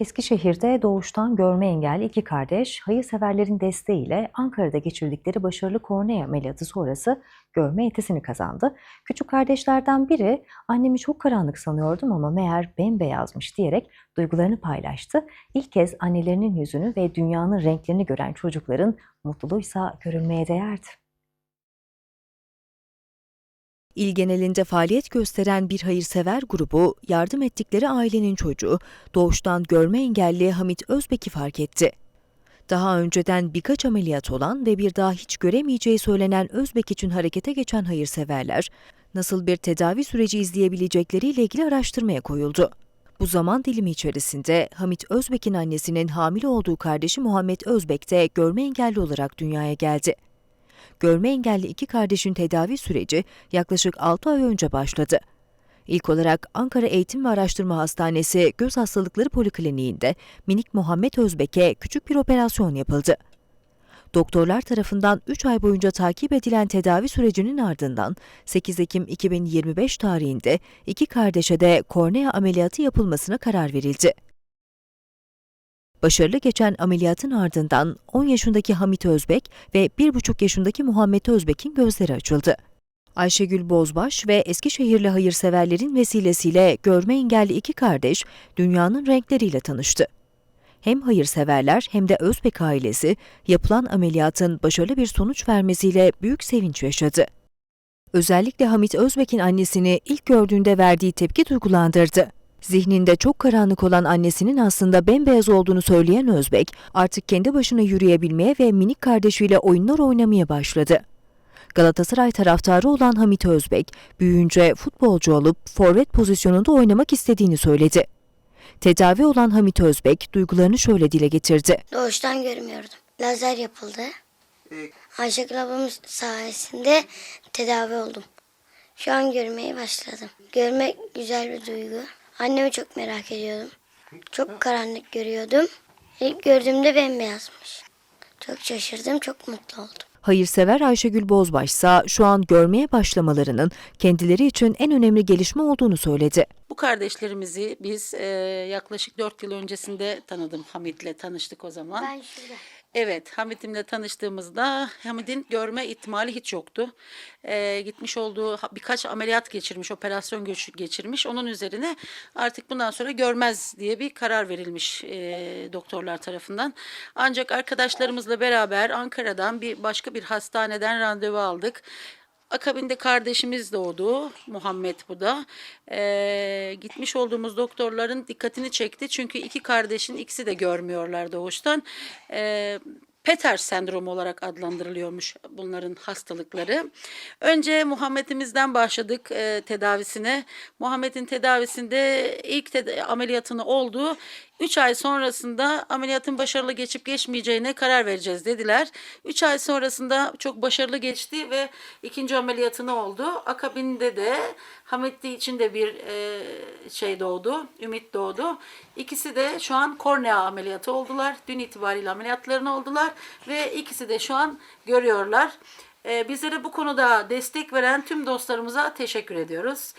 Eskişehir'de doğuştan görme engelli iki kardeş hayırseverlerin desteğiyle Ankara'da geçirdikleri başarılı kornea ameliyatı sonrası görme yetisini kazandı. Küçük kardeşlerden biri annemi çok karanlık sanıyordum ama meğer bembeyazmış diyerek duygularını paylaştı. İlk kez annelerinin yüzünü ve dünyanın renklerini gören çocukların mutluluğuysa görülmeye değerdi. İl genelinde faaliyet gösteren bir hayırsever grubu yardım ettikleri ailenin çocuğu doğuştan görme engelli Hamit Özbek'i fark etti. Daha önceden birkaç ameliyat olan ve bir daha hiç göremeyeceği söylenen Özbek için harekete geçen hayırseverler nasıl bir tedavi süreci izleyebilecekleriyle ilgili araştırmaya koyuldu. Bu zaman dilimi içerisinde Hamit Özbek'in annesinin hamile olduğu kardeşi Muhammed Özbek de görme engelli olarak dünyaya geldi. Görme engelli iki kardeşin tedavi süreci yaklaşık 6 ay önce başladı. İlk olarak Ankara Eğitim ve Araştırma Hastanesi Göz Hastalıkları Polikliniğinde minik Muhammed Özbek'e küçük bir operasyon yapıldı. Doktorlar tarafından 3 ay boyunca takip edilen tedavi sürecinin ardından 8 Ekim 2025 tarihinde iki kardeşe de kornea ameliyatı yapılmasına karar verildi. Başarılı geçen ameliyatın ardından 10 yaşındaki Hamit Özbek ve 1,5 yaşındaki Muhammed Özbek'in gözleri açıldı. Ayşegül Bozbaş ve Eskişehirli hayırseverlerin vesilesiyle görme engelli iki kardeş dünyanın renkleriyle tanıştı. Hem hayırseverler hem de Özbek ailesi yapılan ameliyatın başarılı bir sonuç vermesiyle büyük sevinç yaşadı. Özellikle Hamit Özbek'in annesini ilk gördüğünde verdiği tepki duygulandırdı. Zihninde çok karanlık olan annesinin aslında bembeyaz olduğunu söyleyen Özbek, artık kendi başına yürüyebilmeye ve minik kardeşiyle oyunlar oynamaya başladı. Galatasaray taraftarı olan Hamit Özbek, büyüyünce futbolcu olup forvet pozisyonunda oynamak istediğini söyledi. Tedavi olan Hamit Özbek duygularını şöyle dile getirdi. Doğuştan görmüyordum. Lazer yapıldı. Ayşegül ablamın sayesinde tedavi oldum. Şu an görmeye başladım. Görmek güzel bir duygu. Annemi çok merak ediyordum. Çok karanlık görüyordum. İlk gördüğümde bembeyazmış. Çok şaşırdım, çok mutlu oldum. Hayırsever Ayşegül Bozbaş ise şu an görmeye başlamalarının kendileri için en önemli gelişme olduğunu söyledi. Bu kardeşlerimizi biz e, yaklaşık 4 yıl öncesinde tanıdım. Hamit'le tanıştık o zaman. Ben şurada. Evet, Hamit'imle tanıştığımızda Hamit'in görme ihtimali hiç yoktu. E, gitmiş olduğu birkaç ameliyat geçirmiş, operasyon geçirmiş. Onun üzerine artık bundan sonra görmez diye bir karar verilmiş e, doktorlar tarafından. Ancak arkadaşlarımızla beraber Ankara'dan bir başka bir hastaneden randevu aldık. Akabinde kardeşimiz doğdu. Muhammed bu da. Ee, gitmiş olduğumuz doktorların dikkatini çekti. Çünkü iki kardeşin ikisi de görmüyorlar doğuştan. Ee, Peter sendromu olarak adlandırılıyormuş bunların hastalıkları. Önce Muhammed'imizden başladık e, tedavisine. Muhammed'in tedavisinde ilk teda- ameliyatını oldu. 3 ay sonrasında ameliyatın başarılı geçip geçmeyeceğine karar vereceğiz dediler. 3 ay sonrasında çok başarılı geçti ve ikinci ameliyatını oldu. Akabinde de Hamitli için de bir e, şey doğdu, ümit doğdu. İkisi de şu an kornea ameliyatı oldular. Dün itibariyle ameliyatlarını oldular ve ikisi de şu an görüyorlar. E, bizlere bu konuda destek veren tüm dostlarımıza teşekkür ediyoruz.